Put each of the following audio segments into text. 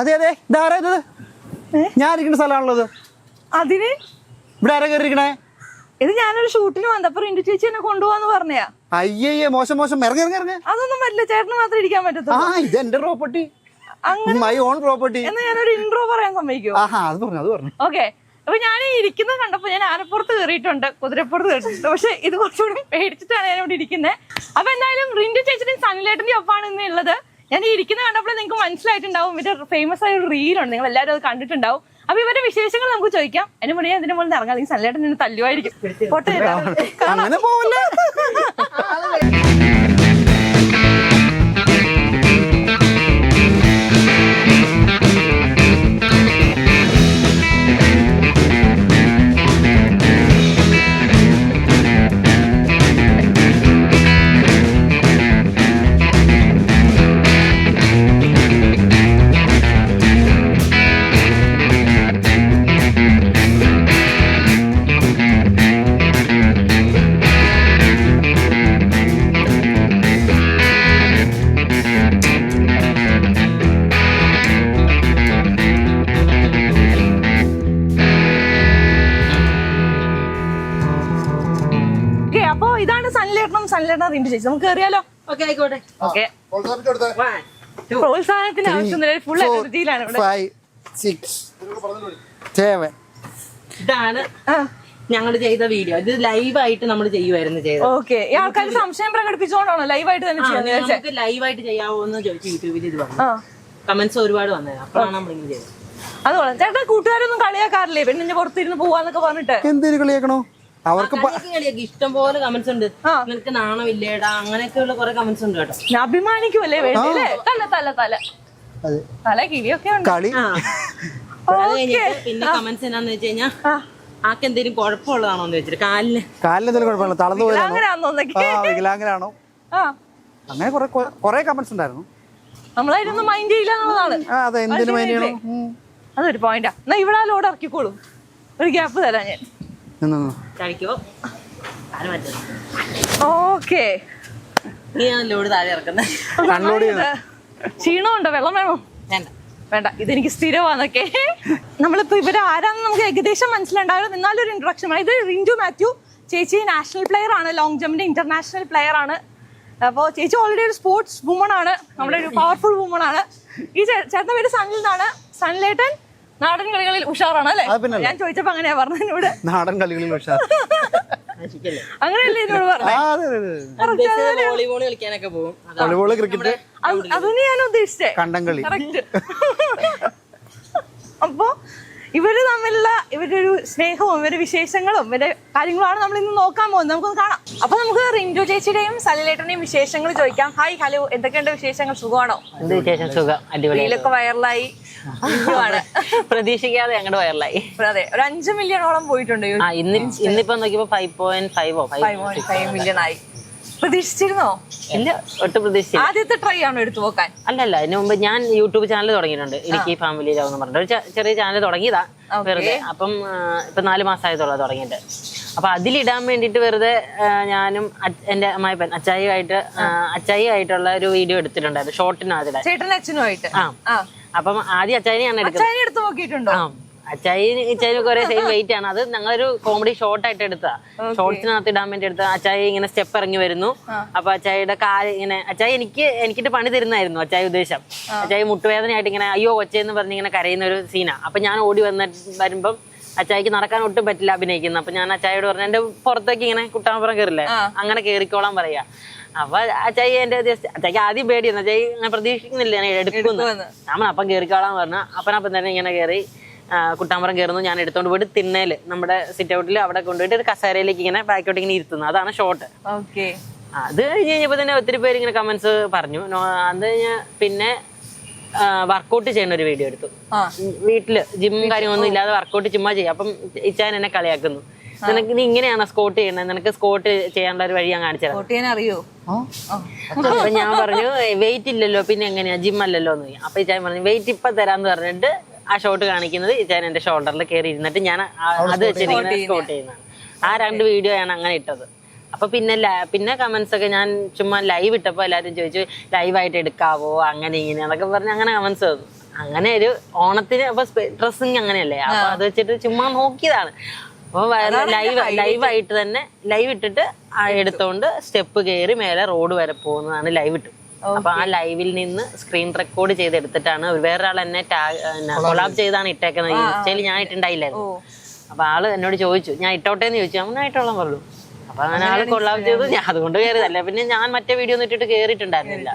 അതെ അതെ. ഇതാരാ ഇത്? ഞാൻ ഇരിക്കുന്ന സ്ഥലമാണുള്ളത് അതിന്? ഇവിടെ ആരാ കയറിയിരിക്കണേ? ഇത് ഞാനൊരു ഷൂട്ടിന് വന്നപ്പോ റിന്റു ചേച്ചി എന്നെ കൊണ്ടുപോവാന്ന് പറഞ്ഞയാ. അയ്യേ മോശം മോശം. ഇറങ്ങി ഇറങ്ങി ഇറങ്ങി. അതൊന്നും പറ്റില്ല. ചേട്ടന് മാത്രം ഇരിക്കാൻ പറ്റത്തു ആ ഇത് എന്റെ പ്രോപ്പർട്ടി മൈ ഓൺ പ്രോപ്പർട്ടി എന്നാ ഞാനൊരു ഇൻട്രോ പറയാൻ സമ്മതിക്കോ ആഹാ അത് പറഞ്ഞു അത് പറഞ്ഞു. ഓക്കെ അപ്പൊ ഞാൻ ഇരിക്കുന്ന ഇരിക്കുന്നത് കണ്ടപ്പോ ഞാൻ ആനപ്പുറത്ത് കയറിയിട്ടുണ്ട്. കുതിരപ്പുറത്ത് കയറിയിട്ടുണ്ട്. പക്ഷെ ഇത് കുറച്ചുകൂടി പേടിച്ചിട്ടാണ് ഞാൻ ഇവിടെ ഇരിക്കുന്നത് അപ്പൊ എന്തായാലും റിന്റു ചേച്ചിയുടെയും സണ്ണിലേട്ടന്റെ ഒപ്പാണ് ഇന്ന് ഉള്ളത്. ഞാൻ ഈ ഇരിക്കുന്നത് കണ്ടപ്പോൾ നിങ്ങൾക്ക് മനസ്സിലായിട്ടുണ്ടാവും. ഇവരുടെ ഫേമസ് ആയ ഒരു റീലുണ്ട് നിങ്ങൾ എല്ലാവരും അത് കണ്ടിട്ടുണ്ടാവും. അപ്പൊ ഇവരുടെ വിശേഷങ്ങൾ നമുക്ക് ചോദിക്കാം. അതിന് മുന്നേ അതിന് മുകളിൽ ഇറങ്ങാം. അല്ലെങ്കിൽ സണ്ണിലേട്ടൻ നിന്ന് തല്ലുമായിരിക്കും പ്രോത്സാഹനത്തിന് ആവശ്യമൊന്നുമില്ല ഫുൾ എനർജിയിലാണ് ഫൈവ് സിക്സ് സെവൻ ഇതാണ് ഞങ്ങൾ ചെയ്ത വീഡിയോ ഇത് ലൈവ് ആയിട്ട് നമ്മൾ ചെയ്യുമായിരുന്നു ചെയ്തത്. ഓക്കെ ഈ ആൾക്കാർ സംശയം പ്രകടിപ്പിച്ചുകൊണ്ടാണോ ലൈവായിട്ട് തന്നെ ചെയ്യാൻ ലൈവ് ആയിട്ട് ലൈവായിട്ട് ചെയ്യാവോ എന്ന് ചോദിച്ചു യൂട്യൂബിൽ ഇത് വന്നു. ആ. കമന്റ്സ് ഒരുപാട് വന്നത്. അപ്പോഴാണ് നമ്മളിങ്ങനെ ചെയ്തത്. അത് കൊള്ളാം. ചേട്ടാ കൂട്ടുകാരൊന്നും കളിയാക്കാറില്ലേ? പെണ്ണിന്റെ പുറത്തിരുന്ന് പോവാന്നൊക്കെ പറഞ്ഞിട്ട്. എന്തിനു കളിയാക്കണോ? അവർക്ക് ഇഷ്ടം പോലെ കമന്റ്സ് ഉണ്ട്. നിനക്ക് നാണമില്ലേടാ? അങ്ങനെയൊക്കെയുള്ള കുറെ കമന്റ്സ് ഉണ്ട് കേട്ടോ. ഞാൻ അഭിമാനിക്കുമല്ലേ വേണ്ടല്ലേ തല തല തല. അതെ. തല കിളിയൊക്കെ ഉണ്ട്. കളി. പിന്നെ കമന്റ്സ് എന്നാന്ന് വെച്ച് കഴിഞ്ഞാൽ ആ. ആക്ക് എന്തെങ്കിലും കുഴപ്പമുള്ളതാണോ എന്ന് വെച്ചിട്ട് കാലിന്. കാലിന് എന്തെങ്കിലും കുഴപ്പമില്ല തളർന്നു പോയതാണോ? വികലാംഗനാണോ? അങ്ങനെ കുറെ കുറെ കമന്റ്സ് ഉണ്ടായിരുന്നു. നമ്മളായിരുന്നു മൈൻഡ് ചെയ്യില്ല എന്നുള്ളതാണ്. അതെ. എന്തിനു മൈൻഡ് ചെയ്യണം. അതൊരു പോയിന്റാ എന്നാ ഇവിടെ ആ ലോഡ് ഇറക്കിക്കോളും. ഒരു ഗ്യാപ്പ് തരാം ഞാൻ. ഓക്കെ. ക്ഷീണമുണ്ടോ? വെള്ളം വേണോ? വേണ്ട. വേണ്ട. ഇതെനിക്ക് സ്ഥിരമാന്നൊക്കെ. നമ്മളിപ്പോ ഇവർ ആരാന്ന് നമുക്ക് ഏകദേശം മനസ്സിലുണ്ടായിരുന്നു എന്നാലും ഒരു ഇൻട്രൊഡക്ഷൻ ഇത് റിൻഡു മാത്യു. ചേച്ചി നാഷണൽ പ്ലെയർ ആണ്. ലോങ് ജമ്പിന്റെ ഇന്റർനാഷണൽ പ്ലെയർ ആണ്. അപ്പോ ചേച്ചി ഓൾറെഡി ഒരു സ്പോർട്സ് വുമൺ ആണ്. നമ്മുടെ ഒരു പവർഫുൾ വുമൺ ആണ്. ഈ ചേട്ടൻ പേര് സനിൽ എന്നാണ്. സനിലേട്ടൻ നാടൻ കളികളിൽ ഉഷാറാണ് അല്ലേ? ഞാൻ ചോദിച്ചപ്പോ അങ്ങനെയാ പറഞ്ഞത് എന്നോട്. നാടൻ കളികളിൽ ഉഷാർ അങ്ങനെയല്ലേ എന്നോട് അതെ വോളിബോൾ കളിക്കാനൊക്കെ പോകും. ക്രിക്കറ്റ്. അത് അതിന് ഞാൻ ഉദ്ദേശിച്ചേ. കണ്ടം കളി. കറക്റ്റ് അപ്പോ ഇവർ തമ്മിലുള്ള ഇവരുടെ ഒരു സ്നേഹവും ഇവരുടെ വിശേഷങ്ങളും ഇവരുടെ കാര്യങ്ങളാണ് നമ്മൾ ഇന്ന് നോക്കാൻ പോകുന്നത്. നമുക്കൊന്ന് കാണാം. അപ്പൊ നമുക്ക് റിൻജു ചേച്ചിയുടെയും സലിലേട്ടന്റെയും വിശേഷങ്ങൾ ചോദിക്കാം. ഹായ് ഹലോ എന്തൊക്കെയുണ്ട് വിശേഷങ്ങൾ? സുഖമാണോ? എന്ത് വിശേഷം? സുഖം. ആണ് പ്രതീക്ഷിക്കാതെ ഞങ്ങളുടെ വയറിലായി അതെ ഒരു അഞ്ച് മില്യണോളം പോയിട്ടുണ്ട് ഇന്ന് ഇന്നിപ്പോ നോക്കിയപ്പോ ഫൈവ് പോയിന്റ് ഫൈവോ ഫൈവ് മില്യൺ ആയി പ്രതീക്ഷിച്ചിരുന്നോ? ഇല്ല ഒട്ടും പ്രതീക്ഷിച്ചില്ല. ആദ്യത്തെ ട്രൈ ആണോ എടുത്തു നോക്കാൻ? അല്ലല്ല അതിന് മുമ്പ് ഞാൻ യൂട്യൂബ് ചാനൽ തുടങ്ങിയിട്ടുണ്ട്. ഇടുക്കി ഫാമിലി ലവ് എന്ന് പറഞ്ഞിട്ട്. ഒരു ചെറിയ ചാനൽ തുടങ്ങിയതാ വെറുതെ. അപ്പം ഇപ്പൊ നാല് മാസമായതുള്ള തുടങ്ങിയിട്ട്. അപ്പൊ അതിലിടാൻ വേണ്ടിയിട്ട് വെറുതെ ഞാനും എന്റെ അമ്മായിപ്പൻ അച്ചായിയായിട്ട് അച്ചായിയായിട്ടുള്ള ഒരു വീഡിയോ എടുത്തിട്ടുണ്ടായിരുന്നു ഷോർട്ടിനകത്തിടെ ചേട്ടൻ അച്ഛനുമായിട്ട്. ആ. അപ്പം ആദ്യം അച്ചായിനെയാണ് എടുക്കുന്നത് എടുത്തു നോക്കിയിട്ടുണ്ടോ? ആ. അച്ചായി ഇച്ചായിനൊക്കെ ഒരേ സെയിം വെയിറ്റ് ആണ്. അത് ഞങ്ങളൊരു കോമഡി ഷോർട്ട് ആയിട്ട് എടുത്താ. ഷോർട്സിനകത്ത് ഇടാൻ വേണ്ടി എടുത്ത. അച്ചായി ഇങ്ങനെ സ്റ്റെപ്പ് ഇറങ്ങി വരുന്നു. അപ്പൊ അച്ചായിയുടെ കാൽ ഇങ്ങനെ അച്ചായി എനിക്ക് എനിക്കിട്ട് പണി തരുന്നായിരുന്നു അച്ചായി ഉദ്ദേശം. അച്ചായി മുട്ടുവേദനയായിട്ട് ഇങ്ങനെ അയ്യോ കൊച്ചെന്ന് പറഞ്ഞ് ഇങ്ങനെ കരയുന്ന ഒരു സീനാ അപ്പൊ ഞാൻ ഓടി വന്ന വരുമ്പം അച്ചായിക്ക് നടക്കാൻ ഒട്ടും പറ്റില്ല അഭിനയിക്കുന്ന. അപ്പൊ ഞാൻ അച്ചായോട് പറഞ്ഞു എന്റെ പുറത്തേക്ക് ഇങ്ങനെ കുട്ടാമ്പുറം കയറില്ലേ അങ്ങനെ കയറിക്കോളാൻ പറയാ. അപ്പൊ അച്ചായി എന്റെ അച്ചായിക്ക് ആദ്യം പേടിയായിരുന്നു. അച്ചായി ഞാൻ പ്രതീക്ഷിക്കുന്നില്ല ഞാൻ എടുക്കുന്നു. നമ്മൾ അപ്പം കയറിക്കോളാൻ പറഞ്ഞു. അപ്പനപ്പം തന്നെ ഇങ്ങനെ കയറി കുട്ടാമ്പുറം കയറുന്നു ഞാൻ എടുത്തോണ്ട് പോയിട്ട് തിണ്ണേൽ നമ്മുടെ സിറ്റ് ഔട്ടിൽ അവിടെ കൊണ്ടുപോയിട്ട് ഒരു കസേരയിലേക്ക് ഇങ്ങനെ ബാക്കോട്ട് ഇങ്ങനെ ഇരുത്തുന്നു. അതാണ് ഷോട്ട് ഓക്കെ അത് കഴിഞ്ഞ് കഴിഞ്ഞപ്പോ തന്നെ ഒത്തിരി പേര് ഇങ്ങനെ കമന്റ്സ് പറഞ്ഞു. അത് കഴിഞ്ഞ പിന്നെ വർക്കൗട്ട് ചെയ്യുന്ന ഒരു വീഡിയോ എടുത്തു. വീട്ടിൽ ജിമ്മും കാര്യങ്ങളൊന്നും ഇല്ലാതെ വർക്കൗട്ട് ചുമ്മാ ചെയ്യും. അപ്പം ഇച്ചാൻ എന്നെ കളിയാക്കുന്നു. നിനക്ക് നീ ഇങ്ങനെയാണ് സ്കോട്ട് ചെയ്യണത് നിനക്ക് സ്കോട്ട് ചെയ്യാനുള്ള ഒരു വഴി ഞാൻ കാണിച്ചു തരാം. ചെയ്യാൻ അറിയോ? അപ്പൊ ഞാൻ പറഞ്ഞു വെയിറ്റ് ഇല്ലല്ലോ പിന്നെ എങ്ങനെയാ? ജിം അല്ലല്ലോ എന്ന് അപ്പൊ ഇച്ചാൻ പറഞ്ഞു വെയിറ്റ് ഇപ്പൊ തരാന്ന് പറഞ്ഞിട്ട് ആ ഷോട്ട് കാണിക്കുന്നത് ഇച്ചാൻ എന്റെ ഷോൾഡറിൽ കയറി ഇരുന്നിട്ട് ഞാൻ അത് വെച്ചിരിക്കുന്നത് സ്കോട്ട് ചെയ്യുന്നതാണ്. ആ രണ്ട് വീഡിയോ ആണ് അങ്ങനെ ഇട്ടത്. അപ്പൊ പിന്നെ പിന്നെ കമന്റ്സ് ഒക്കെ ഞാൻ ചുമ്മാ ലൈവ് ഇട്ടപ്പോ എല്ലാരും ചോദിച്ചു ലൈവ് ആയിട്ട് എടുക്കാവോ? അങ്ങനെ ഇങ്ങനെ എന്നൊക്കെ പറഞ്ഞ് അങ്ങനെ കമന്റ്സ് വന്നു. അങ്ങനെ ഒരു ഓണത്തിന് അപ്പൊ ഡ്രസ്സിങ് അങ്ങനെയല്ലേ? അപ്പൊ അത് വെച്ചിട്ട് ചുമ്മാ നോക്കിയതാണ്. അപ്പൊ ലൈവ് ലൈവ് ആയിട്ട് തന്നെ ലൈവ് ഇട്ടിട്ട് എടുത്തോണ്ട് സ്റ്റെപ്പ് കയറി മേലെ റോഡ് വരെ പോകുന്നതാണ് ലൈവ് ഇട്ടു അപ്പൊ ആ ലൈവിൽ നിന്ന് സ്ക്രീൻ റെക്കോർഡ് ചെയ്ത് ചെയ്തെടുത്തിട്ടാണ് വേറൊരാൾ എന്നെ കൊളാബ് ചെയ്താണ് ഇട്ടേക്കുന്നത് ഇൻസ്റ്റയിൽ ഞാൻ ഇട്ടുണ്ടായില്ലായിരുന്നു. അപ്പൊ ആൾ എന്നോട് ചോദിച്ചു ഞാൻ ഇട്ടോട്ടെ എന്ന് ചോദിച്ചു. അങ്ങനെ ഇട്ടോളാം പറഞ്ഞു അപ്പൊ അങ്ങനെ ആൾ കൊള്ളാം ചെയ്തു ഞാൻ. അതുകൊണ്ട് കയറിയതല്ല പിന്നെ ഞാൻ മറ്റേ വീഡിയോ ഒന്നും ഇട്ടിട്ട് കേറിയിട്ടുണ്ടായിരുന്നില്ല.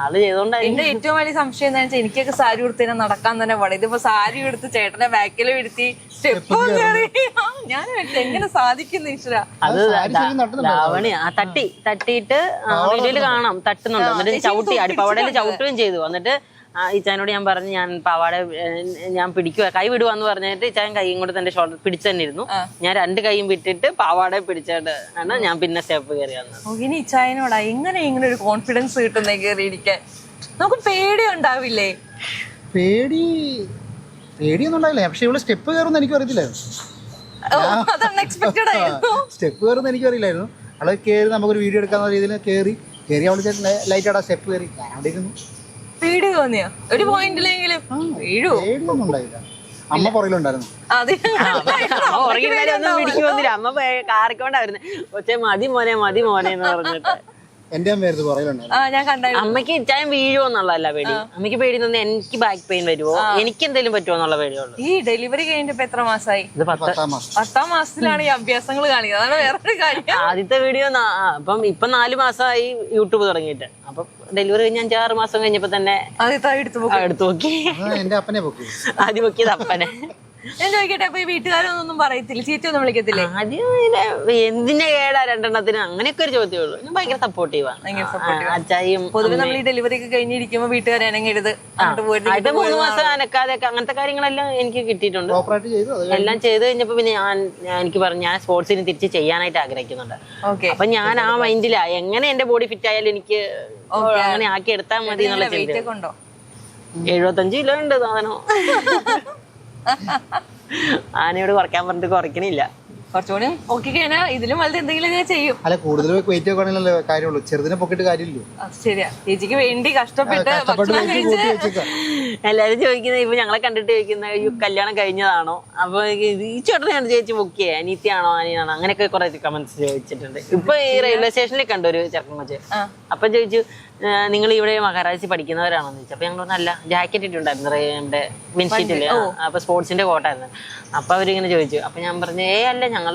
ആൾ ചെയ്തോണ്ടായിരുന്നു എന്റെ ഏറ്റവും വലിയ സംശയം എന്താ വെച്ചാൽ എനിക്കൊക്കെ സാരി ഉടുത്തതിനെ നടക്കാൻ തന്നെ പാടില്ല ഇതിപ്പോ സാരി എടുത്ത് ചേട്ടനെ ബാക്കിൽ ഇരുത്തി സ്റ്റെപ്പ് കയറി ആ, ഞാൻ എങ്ങനെ സാധിക്കുന്നു ഈശ്വര. അത് ധാവണി. ആ തട്ടി തട്ടിയിട്ട് വീഡിയോയിൽ കാണാം. തട്ടുന്നുണ്ട്. എന്നിട്ട് ചവിട്ടി അടിപ്പവടയിൽ ചവിട്ടുകയും ചെയ്തു. എന്നിട്ട് ഇച്ചാനോട് ഞാൻ പറഞ്ഞു ഞാൻ പാവാട ഞാൻ പിടിക്കുക കൈ വിടുവാന്ന് പറഞ്ഞിട്ട് ഇച്ചാൻ കൈയും കൂടെ തന്റെ ഷോൾഡർ പിടിച്ചു തന്നെ ഇരുന്നു. ഞാൻ രണ്ട് കൈയും വിട്ടിട്ട് പാവാട പിടിച്ചിട്ട് ആണ് ഞാൻ പിന്നെ സ്റ്റെപ്പ് കയറി വന്നത്. ഇനി ഇച്ചായനോടാ എങ്ങനെ ഇങ്ങനെ ഒരു കോൺഫിഡൻസ് കിട്ടുന്നേ കയറിയിരിക്കാൻ നമുക്ക് പേടി ഉണ്ടാവില്ലേ? പേടി പേടിയൊന്നും ഉണ്ടായില്ല പക്ഷെ ഇവിടെ സ്റ്റെപ്പ് കയറുന്ന എനിക്ക് അറിയത്തില്ലായിരുന്നു. സ്റ്റെപ്പ് കയറുന്ന എനിക്ക് അറിയില്ലായിരുന്നു. അവൾ കയറി നമുക്കൊരു വീഡിയോ എടുക്കാവുന്ന രീതിയിൽ കയറി കയറി അവൾ ലൈറ്റ് ആടാ സ്റ്റെപ്പ് കയറി ഞാൻ അവിടെ ഇരുന്നു. പേടി തോന്നിയോ? ഒരു പോയിന്റിലെങ്കിലും വീഴോ. പേടിയൊന്നും ഉണ്ടായില്ല. അമ്മ പുറകിലുണ്ടായിരുന്നു. അത്. അമ്മ ഉറങ്ങിണ്ടാലും ഒന്നും പിടിക്കുമെന്നില്ല അമ്മ കാറിക്കൊണ്ടായിരുന്നു കൊച്ചേ മതി മോനെ മതി മോനെ എന്ന് പറഞ്ഞിട്ട്. എന്റെ അമ്മയായിരുന്നു പറയലുണ്ടായിരുന്നു ആ ഞാൻ കണ്ടായിരുന്നു. അമ്മയ്ക്ക് ഇച്ചായം വീഴുമോ എന്നുള്ളതല്ല പേടി. അമ്മയ്ക്ക് പേടി തന്നെ എനിക്ക് ബാക്ക് പെയിൻ വരുമോ എനിക്ക് എന്തെങ്കിലും പറ്റുമോ എന്നുള്ള പേടിയുള്ളൂ ഈ ഡെലിവറി കഴിഞ്ഞിട്ട് എത്ര മാസമായി ഇത് പത്ത് പത്താം മാസം. പത്താം മാസത്തിലാണ് ഈ അഭ്യാസങ്ങൾ കാണിക്കുന്നത്. അതാണ് വേറൊരു കാര്യം. ആദ്യത്തെ വീഡിയോ അപ്പം ഇപ്പൊ നാല് മാസമായി യൂട്യൂബ് തുടങ്ങിയിട്ട്. അപ്പം ഡെലിവറി കഴിഞ്ഞ അഞ്ചാറ് മാസം കഴിഞ്ഞപ്പോ തന്നെ ആദ്യത്തെ എടുത്തു ആ, എടുത്ത് നോക്കി എന്റെ അപ്പനെ പൊക്കി. ആദ്യം നോക്കിയത് അപ്പനെ. ഞാൻ ചോദിക്കട്ടെ അപ്പൊ ഈ വീട്ടുകാരൊന്നും പറയത്തില്ല? ചീറ്റൊന്നും വിളിക്കത്തില്ലേ? ആദ്യം ഇങ്ങനെ എന്തിന്റെ കേടാ രണ്ടെണ്ണത്തിന്? അങ്ങനെയൊക്കെ ഒരു ചോദ്യമേ ഉള്ളൂ. ഞാൻ ഭയങ്കര സപ്പോർട്ടീവാ അച്ചായും പൊതുവെ നമ്മൾ ഈ ഡെലിവറി ഒക്കെ കഴിഞ്ഞിരിക്കുമ്പോ വീട്ടുകാരെ അനങ്ങരുത് അങ്ങോട്ട് പോയിട്ട് ആദ്യത്തെ മൂന്ന് മാസം അനക്കാതെ അങ്ങനത്തെ കാര്യങ്ങളെല്ലാം എനിക്ക് കിട്ടിയിട്ടുണ്ട്. ഓപ്പറേറ്റ് ചെയ്തു അത് എല്ലാം ചെയ്ത് കഴിഞ്ഞപ്പോ പിന്നെ ഞാൻ ഞാൻ- എനിക്ക് പറഞ്ഞു ഞാൻ സ്പോർട്സിന് തിരിച്ച് ചെയ്യാനായിട്ട് ആഗ്രഹിക്കുന്നുണ്ട്. ഓക്കെ അപ്പൊ ഞാൻ ആ മൈൻഡിലാ എങ്ങനെ എന്റെ ബോഡി ഫിറ്റ് ആയാലും എനിക്ക് അങ്ങനെ ആക്കി എടുത്താൽ മതി എന്നുള്ള വെയിറ്റ് ചിന്ത ഒക്കെ ഉണ്ടോ? എഴുപത്തഞ്ച് കിലോ ഉണ്ട് സാധനം. ആനയോട് കുറയ്ക്കാൻ പറഞ്ഞിട്ട് കുറയ്ക്കണില്ല. കുറച്ചുകൂടി നോക്കി കഴിഞ്ഞാൽ ഇതിലും വലുത് എന്തെങ്കിലും ചെയ്യും. അല്ല കൂടുതൽ വെയിറ്റ് വെക്കണല്ലോ കാര്യമുള്ളൂ. ചെറുതിനെ പൊക്കിട്ട് കാര്യമില്ലോ ശരിയാ. ചേച്ചിക്ക് വേണ്ടി കഷ്ടപ്പെട്ട് ഭക്ഷണം കഴിച്ച് എല്ലാരും ചോദിക്കുന്നത് ഇപ്പൊ ഞങ്ങളെ കണ്ടിട്ട് ചോദിക്കുന്ന കല്യാണം കഴിഞ്ഞതാണോ? അപ്പൊ ഈ ചേട്ടനെയാണ് ചേച്ചി പൊക്കിയേ അനീത്തിയാണോ അനിയാണോ അങ്ങനെയൊക്കെ കുറെ കമന്റ്സ് ചോദിച്ചിട്ടുണ്ട്. ഇപ്പൊ ഈ റെയിൽവേ സ്റ്റേഷനിൽ കണ്ടു ഒരു ചെറുക്കൻ വെച്ച്. അപ്പൊ ചോദിച്ചു നിങ്ങൾ ഇവിടെ മഹാരാജി പഠിക്കുന്നവരാണോ എന്ന് ചോദിച്ചു. അപ്പൊ ഞങ്ങൾ പറഞ്ഞു അല്ല ജാക്കറ്റ് ഇട്ടുണ്ടായിരുന്നു റേ- നമ്മുടെ വിൻഷീറ്റിൽ അപ്പൊ സ്പോർട്സിന്റെ കോട്ടായിരുന്നു അപ്പൊ അവരിങ്ങനെ ചോദിച്ചു. അപ്പൊ ഞാൻ പറഞ്ഞു ഏ അല്ല ഞങ്ങൾ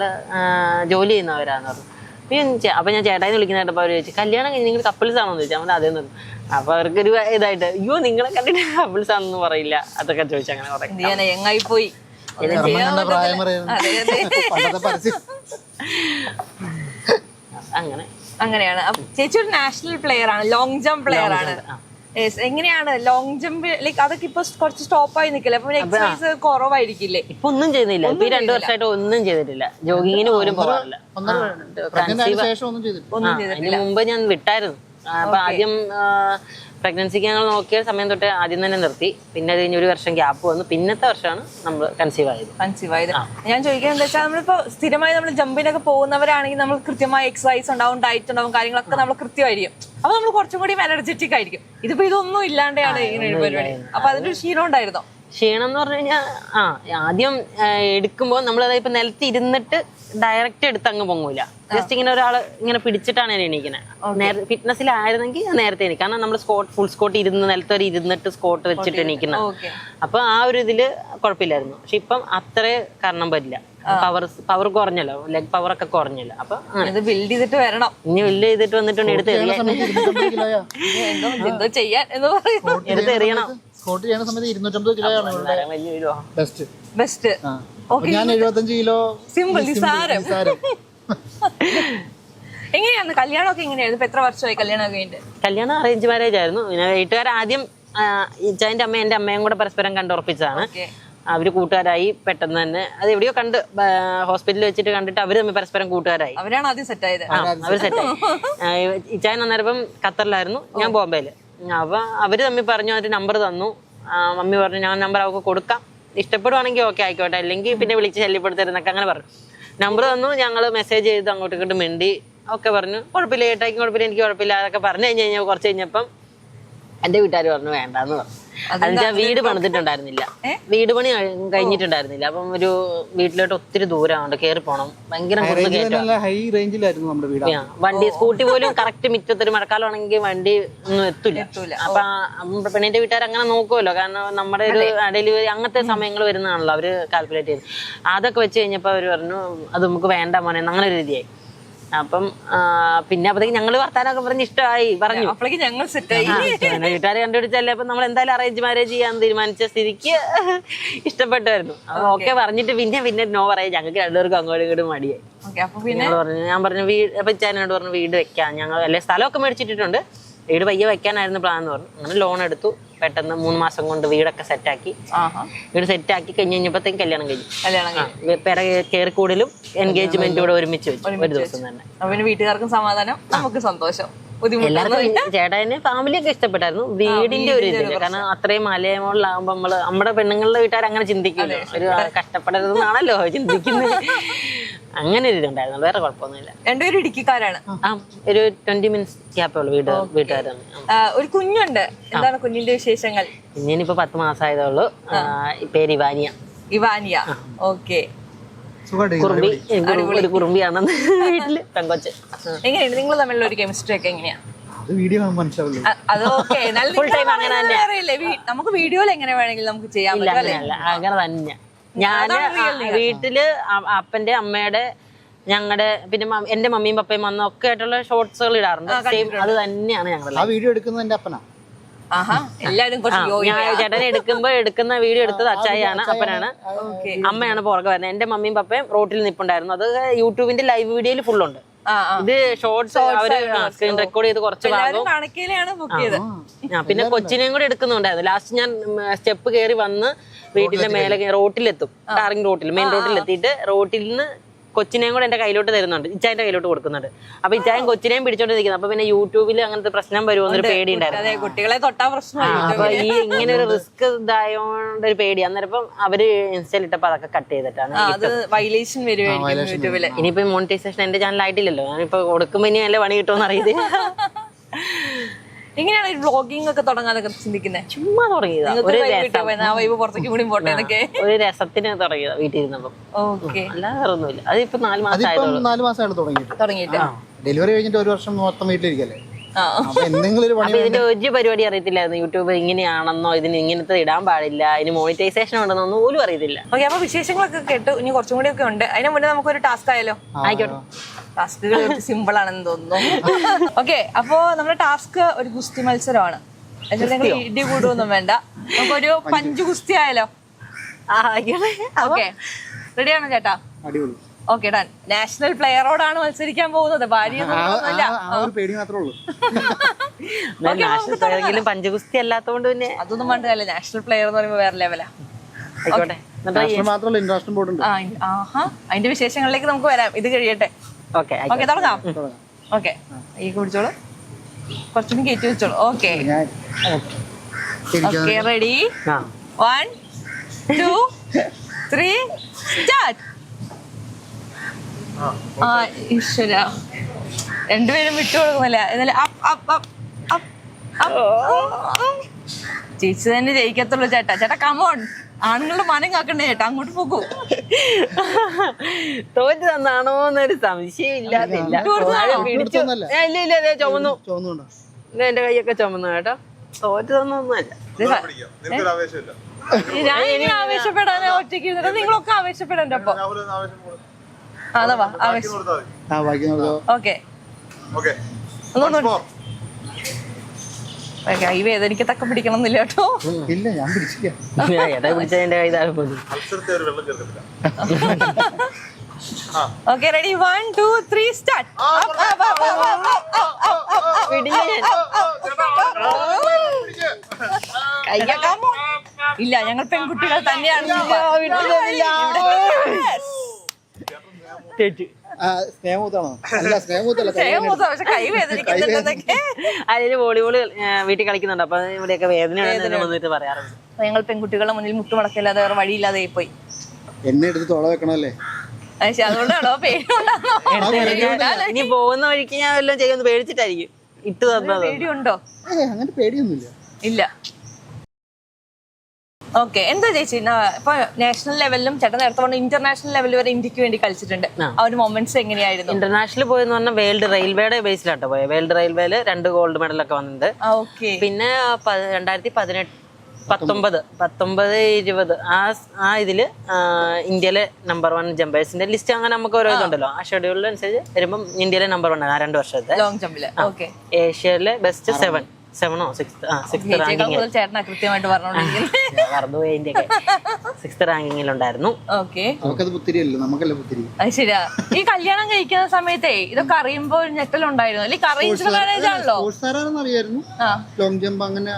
ജോലി ചെയ്യുന്നവരാന്ന് പറഞ്ഞു. അപ്പൊ ഞാൻ ചേ- അപ്പൊ ഞാൻ ചേട്ടായി വിളിക്കുന്ന കേട്ടപ്പോ അവർ ചോദിച്ചു കല്യാണം കഴിഞ്ഞ് നിങ്ങൾ കപ്പിൾസ് ആണോ എന്ന് ചോദിച്ചു? അവൻ അതേന്ന് പറഞ്ഞു അപ്പൊ അവർക്കൊരു ഇതായിട്ട് അയ്യോ നിങ്ങളെ കണ്ടിട്ട് കപ്പിൾസ് ആണെന്ന് പറയില്ല. അതൊക്കെ ചോദിച്ചു അങ്ങനെ കുറെ. ചെയ്യാനാ പോയി. അങ്ങനെ. അങ്ങനെയാണ്. അപ്പൊ ചേച്ചി ഒരു നാഷണൽ പ്ലെയർ ആണ് ലോങ് ജംപ് പ്ലെയർ ആണ്. എങ്ങനെയാണ് ലോങ് ജമ്പ് ലൈക്ക് അതൊക്കെ ഇപ്പൊ കുറച്ച് സ്റ്റോപ്പ് ആയി നിക്കില്ല അപ്പൊ എക്സസൈസ് കുറവായിരിക്കില്ലേ? ഇപ്പൊ ഒന്നും ചെയ്യുന്നില്ല ഇപ്പൊ ഈ രണ്ടു വർഷമായിട്ട് ഒന്നും ചെയ്തിട്ടില്ല. ജോഗിങ്ങിന് പോലും പോകാറില്ല. ഒന്നും ചെയ്തിട്ടില്ല. മുമ്പ് ഞാൻ വിട്ടായിരുന്നു. അപ്പൊ ആദ്യം പ്രഗ്നൻസിക്ക് ഞങ്ങൾ നോക്കിയ സമയം തൊട്ട് ആദ്യം തന്നെ നിർത്തി. പിന്നെ അത് കഴിഞ്ഞ് ഒരു വർഷം ഗ്യാപ്പ് വന്നു. പിന്നത്തെ വർഷമാണ് നമ്മൾ കൺസീവ് ആയത്. കൺസീവ് ആയത്. ഞാൻ ചോദിക്കുന്നത് എന്താ വെച്ചാൽ നമ്മളിപ്പോ സ്ഥിരമായി നമ്മൾ ജമ്പിനൊക്കെ പോകുന്നവരാണെങ്കിൽ നമ്മൾ കൃത്യമായ എക്സസൈസ് ഉണ്ടാവും ഡയറ്റ് ഉണ്ടാവും കാര്യങ്ങളൊക്കെ നമ്മൾ കൃത്യമായിരിക്കും. അപ്പൊ നമ്മൾ കുറച്ചും കൂടി എനർജറ്റിക് ആയിരിക്കും. ഇതിപ്പോ ഇതൊന്നും ഇല്ലാണ്ടാണ് ഇങ്ങനെ പരിപാടി. അപ്പൊ അതിന്റെ ഒരു ക്ഷീണം ഉണ്ടായിരുന്നോ? ക്ഷീണം എന്ന് പറഞ്ഞു കഴിഞ്ഞാൽ ആ ആദ്യം എടുക്കുമ്പോൾ നമ്മൾ ഇപ്പൊ നിലത്ത് ഇരുന്നിട്ട് ഡയറക്റ്റ് എടുത്ത് അങ്ങ് പൊങ്ങൂല. ജസ്റ്റ് ഇങ്ങനെ ഒരാൾ ഇങ്ങനെ പിടിച്ചിട്ടാണ് ഞാൻ എണീക്കുന്നത് ഫിറ്റ്നസ്സിലായിരുന്നെങ്കിൽ നേരത്തെ എനിക്ക് കാരണം നമ്മൾ സ്കോട്ട് ഫുൾ സ്കോട്ട് ഇരുന്ന് നിലത്ത് ഒരു ഇരുന്നിട്ട് സ്കോട്ട് വെച്ചിട്ട് എണീക്കുന്ന. ഓക്കെ അപ്പൊ ആ ഒരു ഇതിൽ കുഴപ്പമില്ലായിരുന്നു. പക്ഷെ ഇപ്പം അത്ര കാരണം പറ്റില്ല പവർ പവർ കുറഞ്ഞല്ലോ. ലെഗ് പവർ ഒക്കെ കുറഞ്ഞല്ലോ. അപ്പൊ ഇത് ബിൽഡ് ചെയ്തിട്ട് വരണം. ഇനി ബിൽഡ് ചെയ്തിട്ട് വന്നിട്ടുണ്ട് എറിയാൻ എടുത്ത് എറിയണം. സ്കോട്ട് ചെയ്യുന്ന സമയത്ത് ഇരുന്നൂറ്റമ്പത് കിലോ ആണ് ബെസ്റ്റ് ബെസ്റ്റ് ആ. അപ്പൊ ഞാൻ എഴുപത്തഞ്ച് കിലോ സിമ്പിൾ നിസാരം നിസാരം എങ്ങനെയാണ് കല്യാണമൊക്കെ എങ്ങനെയായിരുന്നു? ഇപ്പൊ എത്ര വർഷമായി കല്യാണം കഴിഞ്ഞിട്ട്? കല്യാണം അറേഞ്ച് മാരേജ് ആയിരുന്നു. പിന്നെ വീട്ടുകാർ ആദ്യം ഇച്ചാന്റെ അമ്മ എന്റെ അമ്മയും കൂടെ പരസ്പരം കണ്ടുറപ്പിച്ചതാണ് ഓക്കെ. അവർ കൂട്ടുകാരായി പെട്ടെന്ന് തന്നെ. അത് എവിടെയോ കണ്ട് ഹോസ്പിറ്റലിൽ വെച്ചിട്ട് കണ്ടിട്ട് അവർ തമ്മിൽ പരസ്പരം കൂട്ടുകാരായി. അവരാണ് ആദ്യം സെറ്റ് ആയത്. അവർ സെറ്റ് ഇച്ചായൻ അന്നേരം ഖത്തറിലായിരുന്നു. ഞാൻ ബോംബെയിൽ. അപ്പൊ അവർ തമ്മിൽ പറഞ്ഞു അവർ നമ്പർ തന്നു. മമ്മി പറഞ്ഞു ഞാൻ നമ്പർ അവർക്ക് കൊടുക്കാം. ഇഷ്ടപ്പെടുവാണെങ്കിൽ ഓക്കെ ആയിക്കോട്ടെ. അല്ലെങ്കിൽ പിന്നെ വിളിച്ച് ശല്യപ്പെടുത്തരുന്നൊക്കെ അങ്ങനെ പറഞ്ഞു. നമ്പർ തന്നു ഞങ്ങൾ മെസ്സേജ് ചെയ്ത് അങ്ങോട്ട് ഇങ്ങോട്ട് മിണ്ടി ഒക്കെ പറഞ്ഞു. കുഴപ്പമില്ല ഏട്ടായിക്കും കുഴപ്പമില്ല എനിക്ക് കുഴപ്പമില്ല അതൊക്കെ പറഞ്ഞു കഴിഞ്ഞ് കഴിഞ്ഞാൽ കുറച്ച് കഴിഞ്ഞപ്പം എന്റെ വീട്ടുകാർ പറഞ്ഞു വേണ്ടെന്ന് പറഞ്ഞു. അതെന്നുവെച്ചാൽ വീട് പണിതിട്ടുണ്ടായിരുന്നില്ല. വീട് പണി കഴി- കഴിഞ്ഞിട്ടുണ്ടായിരുന്നില്ല. അപ്പം ഒരു വീട്ടിലോട്ട് ഒത്തിരി ദൂരമുണ്ട് കേറി പോണം. ഭയങ്കര കുറുക്ക് കയറ്റം നല്ല ഹൈ റേഞ്ചിലായിരുന്നു നമ്മുടെ വീട്. ആ, വണ്ടി സ്കൂട്ടി പോലും കറക്റ്റ് മിറ്റത്തൊരു മഴക്കാലമാണെങ്കിൽ വണ്ടി ഒന്നും എത്തൂല. അപ്പൊ ആ പെണ്ണിന്റെ വീട്ടുകാർ അങ്ങനെ നോക്കുമല്ലോ കാരണം നമ്മുടെ ഒരു ഡെലിവറി അങ്ങനത്തെ സമയങ്ങൾ വരുന്നതാണല്ലോ അവർ കാൽക്കുലേറ്റ് ചെയ്ത്. അതൊക്കെ വെച്ച് കഴിഞ്ഞപ്പോ അവർ പറഞ്ഞു അത് നമുക്ക് വേണ്ട മോനെ. അങ്ങനെ ഒരു രീതിയായി. അപ്പം പിന്നെ അപ്പത്തേക്ക് ഞങ്ങൾ വർത്താനൊക്കെ പറഞ്ഞ് ഇഷ്ടമായി പറഞ്ഞു. അപ്പോഴേക്ക് ഞങ്ങൾ സെറ്റായി പിന്നെ വീട്ടുകാരെ കണ്ടുപിടിച്ചല്ലേ അപ്പൊ നമ്മൾ എന്തായാലും അറേഞ്ച് മാരേജ് ചെയ്യാൻ തീരുമാനിച്ച സ്ഥിതിക്ക് ഇഷ്ടപ്പെട്ടായിരുന്നു അപ്പൊ ഓക്കെ പറഞ്ഞിട്ട് പിന്നെ പിന്നെ നോ പറയാം. ഞങ്ങൾക്ക് രണ്ടുപേർക്കും അങ്ങോട്ടും ഇങ്ങോട്ടും മടിയായി. പറഞ്ഞു ഞാൻ പറഞ്ഞു വീട് അപ്പൊ പറഞ്ഞു വീട് വെക്കാം. ഞങ്ങൾ അല്ലെ സ്ഥലമൊക്കെ മേടിച്ചിട്ടിട്ടുണ്ട്. വീട് പയ്യെ വെക്കാനായിരുന്നു പ്ലാൻ എന്ന് പറഞ്ഞു. അങ്ങനെ ലോൺ എടുത്തു. പെട്ടെന്ന് മൂന്ന് മാസം കൊണ്ട് വീടൊക്കെ സെറ്റാക്കി. വീട് സെറ്റാക്കി കഴിഞ്ഞ് കഴിഞ്ഞപ്പോഴത്തേക്കും കല്യാണം കഴിഞ്ഞു. കല്യാണം പെര കയറിക്കൂടലും എൻഗേജ്മെന്റും കൂടെ ഒരുമിച്ച് വെച്ചു. ഒരു ദിവസം തന്നെ. വീട്ടുകാർക്കും സമാധാനം നമുക്ക് സന്തോഷം. എല്ലാവർക്കും ഫാമിലി ഫാമിലിയൊക്കെ ഇഷ്ടപ്പെട്ടായിരുന്നു. വീടിന്റെ ഒരു ഇതിൽ കാരണം അത്രയും മലയമോളിലാകുമ്പോ നമ്മൾ നമ്മുടെ പെണ്ണുങ്ങളുടെ വീട്ടുകാർ അങ്ങനെ ചിന്തിക്കില്ല ഒരു കഷ്ടപ്പെടരുതെന്നാണല്ലോ ചിന്തിക്കുന്നത്. അങ്ങനെ ഒരു ഇതുണ്ടായിരുന്നു. വേറെ കുഴപ്പമൊന്നുമില്ല. രണ്ടുപേരും ഇടുക്കിക്കാരാണ്. ആ ഒരു ട്വന്റി മിനിറ്റ്സ് ഗ്യാപ്പേ ഉള്ളൂ വീട് വീട്ടുകാരാണ്. ഒരു കുഞ്ഞുണ്ട്. എന്താണ് കുഞ്ഞിന്റെ വിശേഷങ്ങൾ? കുഞ്ഞിനിപ്പോ പത്ത് മാസമായതേ ഉള്ളു. പേര് ഇവാനിയ. ഇവാനിയ. ഓക്കെ. കുറുമ്പി. ഒരു- കുറുമ്പിയാണെന്ന് വീട്ടിൽ പെങ്കൊച്ച്. എങ്ങനെയുണ്ട്? നിങ്ങൾ തമ്മിലുള്ള ഒരു കെമിസ്ട്രി ഒക്കെ എങ്ങനെയാ? അത് വീഡിയോ മനസ്സിലാവില്ല? അത് ഓക്കെ. Full time അങ്ങനെ തന്നെ. നമുക്ക് വീഡിയോയിൽ എങ്ങനെ വേണമെങ്കിലും നമുക്ക് ചെയ്യാൻ ഇല്ല പറ്റും അല്ലേ? അങ്ങനെയല്ല അങ്ങനെ തന്നെ. ഞാൻ വീട്ടിൽ അപ്പന്റെ അമ്മയുടെ ഞങ്ങളുടെ പിന്നെ എന്റെ മമ്മിയും പപ്പയും വന്ന ഒക്കെ ആയിട്ടുള്ള ഷോർട്സുകൾ ഇടാറുണ്ട്. അത് തന്നെയാണ് ഞങ്ങളുടെ ആ വീഡിയോ എടുക്കുന്നത് എന്റെ അപ്പനാ. എല്ലാരും കുറച്ച് യോഗ്യ ഞാൻ ചേട്ടനെ എടുക്കുമ്പോ എടുക്കുന്ന വീഡിയോ എടുത്തത് അച്ചായിയാണ് അപ്പനാണ്. ഓക്കെ അമ്മയാണ് പുറകെ വരുന്നത്. എന്റെ മമ്മിയും പപ്പയും റോട്ടിൽ നിപ്പുണ്ടായിരുന്നു. അത് യൂട്യൂബിന്റെ ലൈവ് വീഡിയോയിൽ ഫുൾ ഉണ്ട് ഇത് ഷോർട്സ് അവർ സ്ക്രീൻ റെക്കോർഡ് ചെയ്ത് കുറച്ച് ഭാഗം ആ, പിന്നെ കൊച്ചിനെയും കൂടെ എടുക്കുന്നുണ്ടായിരുന്നു. ലാസ്റ്റ് ഞാൻ സ്റ്റെപ്പ് കയറി വന്ന് വീട്ടിന്റെ മേലെ റോട്ടിലെത്തും. ടാറിംഗ് റോട്ടിൽ മെയിൻ റോട്ടിൽ എത്തിയിട്ട് റോട്ടിൽ നിന്ന് കൊച്ചിനെയും കൂടെ എന്റെ കയ്യിലോട്ട് തരുന്നുണ്ട്. ഇച്ചായന്റെ കയ്യിലോട്ട് കൊടുക്കുന്നുണ്ട്. അപ്പൊ ഇച്ചായൻ കൊച്ചിനെയും പിടിച്ചോണ്ടിരിക്കുന്നത് അപ്പോൾ അപ്പൊ പിന്നെ യൂട്യൂബിൽ അങ്ങനത്തെ പ്രശ്നം വരുമെന്നൊരു പേടി ഉണ്ടായിരുന്നു കുട്ടികളെ തൊട്ടാ പ്രശ്നമായി അപ്പൊ ഈ ഇങ്ങനെ ഒരു റിസ്ക് ഇതായോണ്ട് ഒരു പേടി. അന്നേരം അവർ ഇൻസ്റ്റയിൽ ഇട്ടപ്പോ അതൊക്കെ കട്ട് ചെയ്തിട്ടാണ് അത് വൈലേഷൻ മോണിറ്റൈസേഷൻ എന്റെ ചാനൽ ആയിട്ടില്ലല്ലോ. ഞാനിപ്പോ കൊടുക്കുമ്പോ ഇനി നല്ല പണി കിട്ടുമെന്ന് അറിയില്ല എങ്ങനെയാണ് ഈ വ്ളോഗിംഗ് ഒക്കെ തുടങ്ങാനൊക്കെ ചിന്തിക്കുന്നത് ചുമ്മാ തുടങ്ങിയതാ. ഒരു രസം. വൈബ് പുറത്തേക്ക് കൂടി പോട്ടെ എന്നൊക്കെ? ഒരു രസത്തിന് തുടങ്ങിയതാ വീട്ടിൽ ഇരുന്നപ്പം ഓക്കെ അല്ലാതെ ഒന്നുമില്ല. അതിപ്പോ നാല് മാസം നാല് മാസമായിട്ട് തുടങ്ങിയിട്ട്. തുടങ്ങിയിട്ട്? ഡെലിവറി കഴിഞ്ഞിട്ട് ഒരു വർഷം മൊത്തം വീട്ടിലിരിക്കല്ലേ? ഇതിന്റെ ഒരു പരിപാടി അറിയത്തില്ലായിരുന്നു. യൂട്യൂബ് ഇങ്ങനെയാണെന്നോ ഇതിന് ഇങ്ങനത്തെ ഇടാൻ പാടില്ല ഇതിന് മോണിറ്റൈസേഷൻ ഉണ്ടെന്നോ ഒന്നും പോലും അറിയത്തില്ല. ഓക്കെ അപ്പൊ വിശേഷങ്ങളൊക്കെ കേട്ടു ഇനി കുറച്ചും കൂടി ഒക്കെ ഉണ്ട്. അതിന് മുന്നേ നമുക്ക് ഒരു ടാസ്ക് ആയാലോ ആയിക്കോട്ടെ. ടാസ്കുകൾ സിമ്പിൾ ആണെന്ന് തോന്നുന്നു. ഓക്കെ അപ്പോ നമ്മുടെ ടാസ്ക് ഒരു ഗുസ്തി മത്സരമാണ്. ഇടി കൂടുമൊന്നും വേണ്ട. നമുക്കൊരു പഞ്ച്. ഗുസ്തി ആയാലോ ഓക്കെ റെഡിയാണോ ചേട്ടാ? അടിപൊളി. ഓക്കെ ഡൺ നാഷണൽ പ്ലെയറോടാണ് മത്സരിക്കാൻ പോകുന്നത്. ഭാര്യ ഒരു നാശത്തെങ്കിലും പഞ്ചഗുസ്തി അല്ലാത്തതുകൊണ്ട് പിന്നെ അതൊന്നും വേണ്ടതല്ല. നാഷണൽ പ്ലെയർ എന്ന് പറയുമ്പോൾ വേറെ ലെവലാ ആയിക്കോട്ടെ. എന്നിട്ട് നാഷണൽ മാത്രമല്ല ഇന്റർനാഷണൽ ബോർഡ് ഉണ്ട്. ആ ആഹാ. അതിന്റെ വിശേഷങ്ങളിലേക്ക് നമുക്ക് വരാം. ഇത് കഴിയട്ടെ. ഓക്കെ ഓക്കെ തുടങ്ങാം. ഓക്കെ ഈ കുടിച്ചോളൂ. കുറച്ചുകൂടി കയറ്റി വെച്ചോളൂ. ഓക്കെ ഞാൻ ഓക്കെ റെഡി ആ. വൺ ടു ത്രീ സ്റ്റാർട്ട് ആ ഈശ്വര. രണ്ടുപേരും വിട്ടുകൊടുക്കുന്നില്ല എന്നാലും up up up up up ചേച്ചി തന്നെ ജയിക്കത്തുള്ളൂ ചേട്ടാ. ചേട്ടാ കമോൺ ആണുങ്ങളുടെ മനം കാക്കണ്ടേ? ചേട്ടാ അങ്ങോട്ട് പോകൂ. തോറ്റു തന്നാണോ എന്നൊരു സംശയം ഇല്ലാതില്ല പിടിച്ചു. ഇല്ല ഇല്ല അതെ ചുമന്നു. ഇത് എന്റെ കൈയൊക്കെ ചുമന്നു കേട്ടോ. തോറ്റു തന്നൊന്നുമല്ല. ഞാൻ ഇനി ആവേശപ്പെടാൻ ഒറ്റയ്ക്ക് ഇരുന്നിട്ട് നിങ്ങളൊക്കെ ആവേശപ്പെടണ്ട അപ്പൊ? അതാ വാ ആവേശം ഓക്കെ. കൈ വേദനിക്കത്തക്ക പിടിക്കണം എന്നില്ല കേട്ടോ ഇല്ല ഞാൻ പിടിച്ചില്ല ഏട്ടാ പിടിച്ചതിന്റെ കൈ താഴെ പോയി okay ready one two three start കയ്യാക്കാമോ ഇല്ല ഞങ്ങൾ പെൺകുട്ടികൾ തന്നെയാണ് തെറ്റ് ആ സ്നേഹമൂത്താണോ അല്ല സ്നേഹമൂത്തല്ല പക്ഷെ കൈ വേദനിക്കുന്നുണ്ടെന്നൊക്കെ അതിന് വോളിബോൾ വീട്ടിൽ കളിക്കുന്നുണ്ട്. അപ്പൊ ഇവിടെയൊക്കെ വേദന വന്നിട്ട് പറയാറുണ്ട്. ഞങ്ങൾ പെൺകുട്ടികളുടെ മുന്നിൽ മുട്ടുമടക്കില്ലാതെ വേറെ വഴിയില്ലാതെ പോയി എന്നെ എടുത്ത് തോള വെക്കണല്ലേ അതുകൊണ്ടാണോ? പേടിയുണ്ടാണോ ഇനി പോകുന്ന വഴിക്ക് ഞാൻ വല്ലതും ചെയ്യുമെന്ന് പേടിച്ചിട്ടായിരിക്കും. ഇട്ട് തന്നത്. പേടിയുണ്ടോ? അങ്ങനെ പേടിയൊന്നുമില്ല. ഇല്ല. ഓക്കെ എന്താ ചേച്ചി? ഇപ്പൊ നാഷണൽ ലെവലിലും ചേട്ടൻ നേരത്തെ ഇന്റർനാഷണൽ ലെവൽ വരെ ഇന്ത്യയ്ക്ക് വേണ്ടി കളിച്ചിട്ടുണ്ട്. ആ. ഒരു മൊമെന്റ്സ് എങ്ങനെയായിരുന്നു? ഇന്റർനാഷണൽ പോയെന്ന് പറഞ്ഞാൽ വേൾഡ് റെയിൽവേയുടെ ബേസിലാട്ടോ പോയത് വേൾഡ് റെയിൽവേയിൽ രണ്ട് ഗോൾഡ് മെഡൽ ഒക്കെ വന്നിട്ടുണ്ട്. ഓക്കെ പിന്നെ രണ്ടായിരത്തി പതിനെട്ട് പത്തൊമ്പത് പത്തൊമ്പത് ഇരുപത് ആ ആ ഇതിൽ ഇന്ത്യയിലെ നമ്പർ വൺ ജമ്പേഴ്സിന്റെ ലിസ്റ്റ് അങ്ങനെ നമുക്ക് ഓരോ ഇതുണ്ടല്ലോ. ആ ഷെഡ്യൂളിൽ അനുസരിച്ച് വരുമ്പം ഇന്ത്യയിലെ നമ്പർ വൺ ആണ് ആ രണ്ട് വർഷത്തെ. ലോങ് ജമ്പിൽ ഏഷ്യയിലെ ബെസ്റ്റ് സെവൻ സെവനോ സിക്സ് ആ സിക്സ് ചേച്ചിയേക്കാൾ റാങ്കിങ് ചേട്ടനാ കൃത്യമായിട്ട് പറഞ്ഞോണ്ടിരിക്കുന്നത് റാങ്കിങ്ങിലുണ്ടായിരുന്നു ശരിയാ. ഈ കല്യാണം കഴിക്കുന്ന സമയത്തേ ഇതൊക്കെ അറിയുമ്പോൾ ഞെട്ടലുണ്ടായിരുന്നു. അല്ലെങ്കിൽ അറേഞ്ച് മാരേജ് ആണല്ലോ?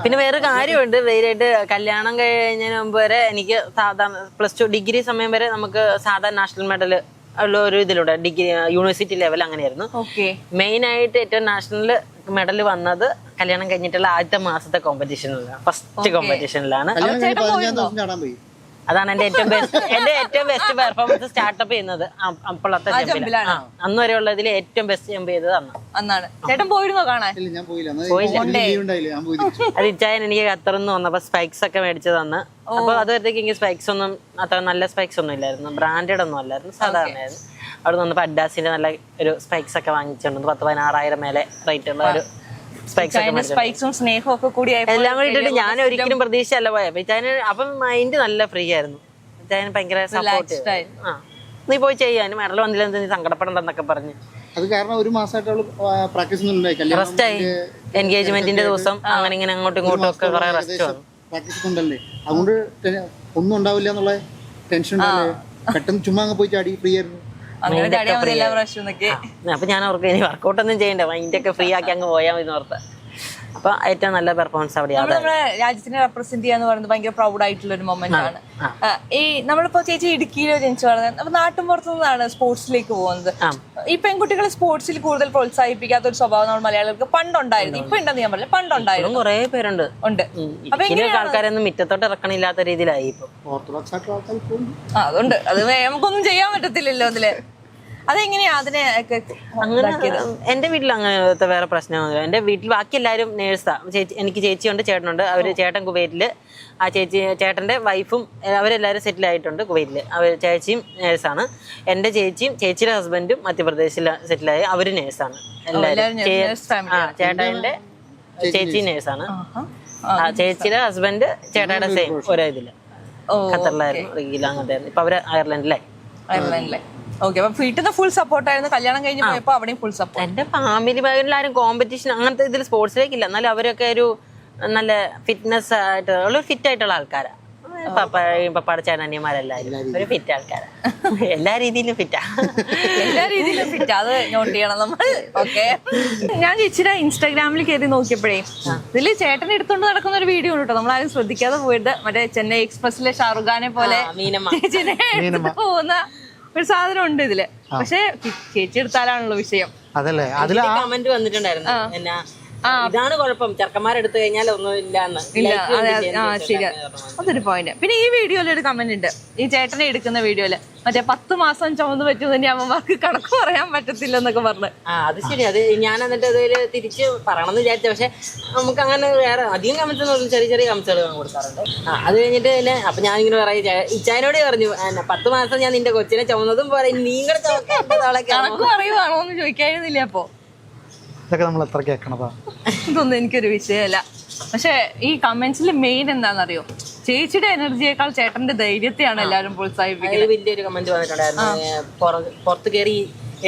പിന്നെ വേറെ കാര്യമുണ്ട്. വേറായിട്ട് കല്യാണം കഴിഞ്ഞതിന് മുമ്പ് വരെ എനിക്ക് സാധാരണ പ്ലസ് ടു ഡിഗ്രി സമയം വരെ നമുക്ക് സാധാരണ നാഷണൽ മെഡൽ ഉള്ള ഒരു ഇതിലൂടെ ഡിഗ്രി യൂണിവേഴ്സിറ്റി ലെവൽ അങ്ങനെയായിരുന്നു. ഓക്കെ മെയിൻ ആയിട്ട് ഏറ്റവും നാഷണൽ മെഡൽ വന്നത് കല്യാണം കഴിഞ്ഞിട്ടുള്ള ആദ്യത്തെ മാസത്തെ കോമ്പറ്റീഷനിലാണ് ഫസ്റ്റ് കോമ്പറ്റീഷനിലാണ് അതാണ് എന്റെ ഏറ്റവും ബെസ്റ്റ് എന്റെ ഏറ്റവും ബെസ്റ്റ് പെർഫോമൻസ് സ്റ്റാർട്ടപ്പ് ചെയ്യുന്നത്. അപ്പോഴത്തെ ജമ്പിലാണ്. അന്ന് വരെ ഉള്ളതിൽ ഏറ്റവും ബെസ്റ്റ് ജമ്പ് ചെയ്തത് അന്ന്. അന്നാണ്. ചേട്ടൻ പോയിരുന്നോ കാണാൻ. അത് ഇച്ചായൻ എനിക്ക് ഖത്തറിന്ന് വന്നപ്പോ സ്പൈക്സ് ഒക്കെ മേടിച്ചു തന്ന് അപ്പൊ അതുവരത്തേക്ക് എനിക്ക് സ്പൈക്സ് ഒന്നും അത്ര നല്ല സ്പൈക്സ് ഒന്നും ഇല്ലായിരുന്നു. ബ്രാൻഡഡ് ഒന്നും അല്ലായിരുന്നു. സാധാരണയായിരുന്നു. അവിടെ വന്നപ്പോ അഡാസിന്റെ നല്ല ഒരു സ്പൈക്സ് ഒക്കെ വാങ്ങിച്ചിട്ടുണ്ട് പത്ത് പതിനാറായിരം മേലെ റേറ്റ് ഉള്ള ഒരു ചൈന സ്പൈക്സും സ്നേഹവും ഒക്കെ കൂടി എല്ലാം കൂടി ഇട്ടിട്ട് ഞാൻ ഒരിക്കലും പ്രതീക്ഷയല്ല പോയ. ഇച്ചായന് അപ്പം മൈൻഡ് നല്ല ഫ്രീ ആയിരുന്നു. ഇച്ചായന് ഭയങ്കര സപ്പോർട്ട് ആ. നീ പോയി ചെയ്യാൻ മെഡൽ വന്നില്ല നീ സങ്കടപ്പെടണ്ടെന്നൊക്കെ പറഞ്ഞ്. അത് കാരണം ഒരു മാസമായിട്ട് അവൾ പ്രാക്ടീസ് റെസ്റ്റ് ആയി. എൻഗേജ്മെന്റിന്റെ ദിവസം അങ്ങനെ ഇങ്ങനെ അങ്ങോട്ടും ഇങ്ങോട്ടും ഒക്കെ കുറെ റെസ്റ്റ് വന്നു. പ്രാക്ടീസ് ഉണ്ടല്ലേ? അതുകൊണ്ട് ഒന്നും ഉണ്ടാവില്ല എന്നുള്ള ടെൻഷൻ പെട്ടെന്ന് ചുമ്മാ അങ്ങ് പോയി ചാടി ഫ്രീ ആയിരുന്നു. അപ്പൊ ഞാൻ ഓർക്കും ഇനി വർക്കൗട്ട് ഒന്നും ചെയ്യണ്ട. മൈൻഡ് ഒക്കെ ഫ്രീ ആക്കി അങ്ങ് പോയാൽ മതി ഓർത്ത്. അപ്പൊ ഏറ്റവും നല്ല പെർഫോമൻസ് അവിടെയാണ് നമ്മുടെ രാജ്യത്തിനെ റെപ്രസെന്റ് ചെയ്യാന്ന് പറയുന്നത് ഭയങ്കര പ്രൗഡ് ആയിട്ടുള്ള ഒരു മൊമെന്റ് ആണ്. ഈ നമ്മളിപ്പോ ചേച്ചി ഇടുക്കിയിലോ ജനിച്ചു വളർന്നത് അപ്പൊ നാട്ടും പുറത്തു നിന്നാണ് സ്പോർട്സിലേക്ക് പോകുന്നത്. ഈ പെൺകുട്ടികളെ സ്പോർട്സിൽ കൂടുതൽ പ്രോത്സാഹിപ്പിക്കാത്ത ഒരു സ്വഭാവം നമ്മൾ മലയാളികൾക്ക് പണ്ടുണ്ടായിരുന്നു. ഇപ്പൊ ഉണ്ടെന്ന് ഞാൻ പറഞ്ഞു പണ്ടുണ്ടായിരുന്നു. കുറെ പേരുണ്ട്. ഉണ്ട്. അപ്പൊ ആൾക്കാരൊന്നും മിറ്റത്തോട്ട് ഇറക്കണില്ലാത്ത രീതിയിലായി ഇപ്പൊ. അതുണ്ട്. അത് നമുക്കൊന്നും ചെയ്യാൻ പറ്റത്തില്ലല്ലോ അതിൽ. അതെങ്ങനെയാ അതിനെ എന്റെ വീട്ടിൽ അങ്ങനത്തെ വേറെ പ്രശ്നമൊന്നുമില്ല. എന്റെ വീട്ടിൽ ബാക്കി എല്ലാവരും നേഴ്സാ. ചേച്ചി എനിക്ക് ചേച്ചിയുണ്ട് ചേട്ടനുണ്ട്. അവർ ചേട്ടൻ കുവൈറ്റിൽ ആ ചേച്ചി ചേട്ടന്റെ വൈഫും അവരെല്ലാരും അവരെല്ലാവരും സെറ്റിൽ ആയിട്ടുണ്ട് കുവൈറ്റിൽ. അവർ ചേച്ചിയും നേഴ്സാണ്. എന്റെ ചേച്ചിയും ചേച്ചിയുടെ ഹസ്ബൻഡും മധ്യപ്രദേശിൽ സെറ്റിലായി അവർ നേഴ്സാണ്. എല്ലാവരും ചേട്ടാന്റെ ചേച്ചി നേഴ്സാണ്. ആ ചേച്ചിയുടെ ഹസ്ബൻഡ് ചേട്ടായുടെ സെയിം ഒരേ ഇതിൽ. ഓ ഖത്തറിലായിരുന്നു അങ്ങനത്തെ ഇപ്പൊ അവർ അയർലൻഡിലായി. അയർലൻഡിലെ ഓക്കെ അപ്പൊ വീട്ടിൽ നിന്ന് ഫുൾ സപ്പോർട്ട് ആയിരുന്നു. കല്യാണം കഴിഞ്ഞ് പോയപ്പോ അവിടെയും ഫുൾ സപ്പോർട്ട് എന്റെ ഫാമിലി ആരും കോമ്പറ്റീഷൻ അങ്ങനത്തെ ഇതിൽ സ്പോർട്സിലേക്കില്ല എന്നാലും അവരൊക്കെ ഒരു നല്ല ഫിറ്റ്നസ് ആയിട്ട് ഉള്ള ഫിറ്റ് ആയിട്ടുള്ള ആൾക്കാരാ. പപ്പായും പപ്പാടെ ചേട്ടനിയന്മാരെല്ലാരും ഒരു ഫിറ്റ് ആൾക്കാരാ. എല്ലാ രീതിയിലും ഫിറ്റാ എല്ലാ രീതിയിലും ഫിറ്റ് അത് നോട്ട് ചെയ്യണം നമ്മൾ. ഓക്കെ ഞാൻ ചേച്ചിയുടെ ഇൻസ്റ്റാഗ്രാമിൽ കയറി നോക്കിയപ്പോഴേ ഇതിൽ ചേട്ടൻ എടുത്തോണ്ട് നടക്കുന്ന ഒരു വീഡിയോ ഉണ്ട് കേട്ടോ നമ്മളാരും ശ്രദ്ധിക്കാതെ പോയിട്ട് മറ്റേ ചെന്നൈ എക്സ്പ്രസിലെ ഷാറുഖ് ഖാനെ പോലെ മീനമ്മ. ചേച്ചിനെ പോകുന്ന ഒരു സാധനം ഉണ്ട് ഇതിൽ. പക്ഷെ ചേച്ചി എടുത്താലാണല്ലോ വിഷയം. അതല്ലേ? അതിൽ കമന്റ് വന്നിട്ടുണ്ടായിരുന്നു. എന്നാ ഇതാണ് കുഴപ്പം. ചെറുക്കന്മാരെടുത്തു കഴിഞ്ഞാൽ ഒന്നും ഇല്ലാന്ന്. ഇല്ല. അതെ ആ ചെയ്യുന്നത് അതൊരു പോയിന്റ് പിന്നെ ഈ വീഡിയോയിൽ ഒരു കമന്റ് ഉണ്ട്. ഈ ചേട്ടനെ എടുക്കുന്ന വീഡിയോയിൽ. മറ്റേ പത്ത് മാസം ചുമന്ന് പറ്റുന്നതിന്റെ അമ്മമാർക്ക് കണക്ക് പറയാൻ പറ്റത്തില്ല എന്നൊക്കെ പറഞ്ഞു. ആ അത് ശരി. അത് ഞാൻ എന്നിട്ട് അതിൽ തിരിച്ച് പറയണമെന്ന് വിചാരിച്ച. പക്ഷെ നമുക്ക് അങ്ങനെ വേറെ അധികം കമന്റ്സ് ഒന്നും ചെറിയ ചെറിയ കമൻസുകൾ കൊടുക്കാറുണ്ട്. ആ അത് കഴിഞ്ഞിട്ട് പിന്നെ അപ്പൊ ഞാനിങ്ങനെ പറയും ഇച്ചായനോട് പറഞ്ഞു "എന്നെ പത്ത് മാസം ഞാൻ നിന്റെ കൊച്ചിനെ ചുമന്നതും പോലെ നീ കൂടെ കണക്ക് പറയുവാണോ എന്ന് ചോദിക്കായിരുന്നില്ല അപ്പോ. ഇതൊക്കെ നമ്മൾ എത്ര കേൾക്കണതാ? ഇതൊന്നും എനിക്കൊരു വിഷയമല്ല. പക്ഷെ ഈ കമന്റ്സിൽ മെയിൻ എന്താണെന്നറിയോ? ചേച്ചിയുടെ എനർജിയേക്കാൾ ചേട്ടന്റെ ധൈര്യത്തെയാണ് എല്ലാവരും പ്രോത്സാഹിപ്പിക്കുന്നത്. വലിയൊരു കമന്റ് വന്നിട്ടുണ്ടായിരുന്നു. പുറത്ത് കയറി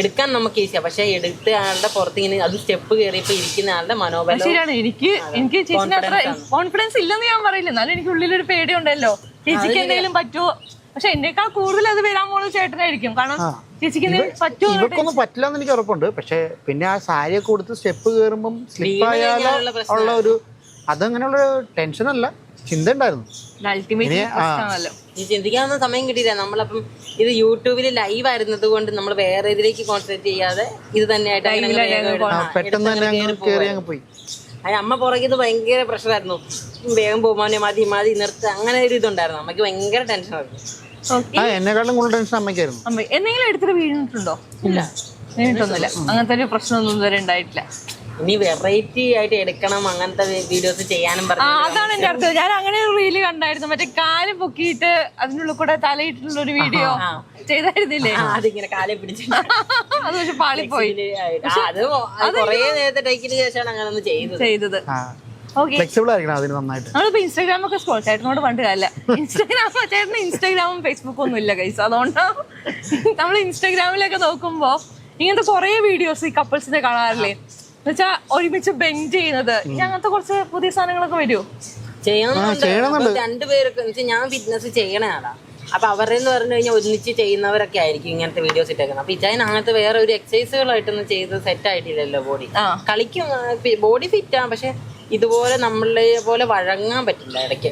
എടുക്കാൻ നമുക്ക് ഈസിയാ പക്ഷെ എടുത്ത ആളുടെ പുറത്ത് ഇങ്ങനെ അത് സ്റ്റെപ്പ് കയറിയപ്പോ ഇരിക്കുന്ന ആളുടെ മനോബലം ശരിയാണ്. എനിക്ക് എനിക്ക് ചേച്ചിന് അത്ര കോൺഫിഡൻസ് ഇല്ലെന്ന് ഞാൻ പറയില്ല. എന്നാലും എനിക്ക് ഉള്ളിലൊരു പേടി ഉണ്ടല്ലോ ചേച്ചിക്ക് എന്തെങ്കിലും പറ്റുമോ പക്ഷെ എന്നേക്കാൾ കൂടുതൽ അത് വരാൻ പോകുന്നത് ചേട്ടനായിരിക്കും. കാരണം ചേച്ചിക്ക് എന്തെങ്കിലും പറ്റുമോ ഇവർക്കൊന്നും പറ്റില്ല എന്ന് എനിക്ക് ഉറപ്പുണ്ട്. പക്ഷെ പിന്നെ ആ സാരിയൊക്കെ കൊടുത്ത് സ്റ്റെപ്പ് കയറുമ്പം സ്ലിപ്പ് ആയാലോ ഉള്ള ഒരു അതങ്ങനെയുള്ള ടെൻഷൻ അല്ല. ചിന്ത ഉണ്ടായിരുന്നു അൾട്ടിമേറ്റ് ഇനി, ഈ ചിന്തിക്കാനൊന്നും സമയം കിട്ടിയില്ല. നമ്മളപ്പം ഇത് യൂട്യൂബിൽ ലൈവ് ആയിരുന്നത് കൊണ്ട് നമ്മൾ വേറെ ഇതിലേക്ക് കോൺസെൻട്രേറ്റ് ചെയ്യാതെ ഇത് തന്നെയായിട്ട്. പോയി. അമ്മ പുറകിൽ ഭയങ്കര പ്രഷറായിരുന്നു. വേഗം പോകുമ്പോൾ മതി മതി നിർത്ത്. അങ്ങനെ ഒരു ഇതുണ്ടായിരുന്നു. അമ്മയ്ക്ക് ഭയങ്കര ടെൻഷനായിരുന്നു ആ എന്നെക്കാളും കൂടുതൽ ടെൻഷൻ അമ്മയ്ക്കായിരുന്നു. അമ്മ എന്തെങ്കിലും എടുത്തിട്ട് വീണിട്ടുണ്ടോ? ഇല്ല. വീണിട്ടൊന്നുമില്ല. അങ്ങനത്തെ ഒരു പ്രശ്നമൊന്നും ഇതുവരെ ഉണ്ടായിട്ടില്ല. ഇനി വെറൈറ്റി ആയിട്ട് എടുക്കണം അങ്ങനത്തെ വീഡിയോസ് ചെയ്യാനും പറഞ്ഞു അതാണ് എന്റെ അർത്ഥം ഞാൻ അങ്ങനെ ഒരു റീൽ കണ്ടായിരുന്നു. മറ്റേ കാൽ പൊക്കിയിട്ട് അതിനുള്ളിൽ കൂടെ തലയിട്ടുള്ള ഒരു വീഡിയോ ചെയ്തായിരുന്നില്ലേ? അതിങ്ങനെ കാലെ പിടിച്ചിട്ട്. അത് പക്ഷെ പാളിപ്പോയി. ആ, അത് കൊറേ നേരത്തെ ടൈക്കിന് ശേഷമാണ് അങ്ങനെ ഒന്ന് ചെയ്തത്. ചെയ്തത്. ഫ്ലെക്സിബിൾ ആയിരിക്കണം അതിന് നന്നായിട്ട്. നമ്മളിപ്പോ ഇൻസ്റ്റാഗ്രാം ഒക്കെ സ്കോൾ ചേട്ടനോട് പണ്ട് കാലല്ല ഇൻസ്റ്റാഗ്രാം ചേട്ടന് ഇൻസ്റ്റാഗ്രാമും ഫേസ്ബുക്കും ഒന്നും ഇല്ല കൈസ് അതുകൊണ്ട് നമ്മൾ ഇൻസ്റ്റാഗ്രാമിലൊക്കെ നോക്കുമ്പോ ഇങ്ങനത്തെ കുറെ വീഡിയോസ് ഈ കപ്പിൾസിന്റെ കാണാറില്ലേ? എന്നുവെച്ചാ ഒരുമിച്ച് ബെൻഡ് ചെയ്യുന്നത്. അങ്ങനത്തെ കുറച്ച് പുതിയ സാധനങ്ങളൊക്കെ വരുമോ. അപ്പൊ രണ്ടുപേരൊക്കെ ഞാൻ ഫിറ്റ്നസ് ചെയ്യണ ആളാ. അപ്പൊ അവരുടെ എന്ന് പറഞ്ഞു കഴിഞ്ഞാൽ ഒന്നിച്ച് ചെയ്യുന്നവരൊക്കെ ആയിരിക്കും ഇങ്ങനത്തെ വീഡിയോസ് ഇട്ടേക്കുന്നത്. അപ്പൊ ഇച്ചായൻ അങ്ങനത്തെ വേറെ ഒരു എക്സസൈസുകളായിട്ടൊന്നും ചെയ്ത് സെറ്റ് ആയിട്ടില്ലല്ലോ ബോഡി ആ. കളിക്കും ബോഡി ഫിറ്റ് ആണ് പക്ഷെ ഇതുപോലെ നമ്മളെ പോലെ വഴങ്ങാൻ പറ്റില്ല ഇടയ്ക്ക്.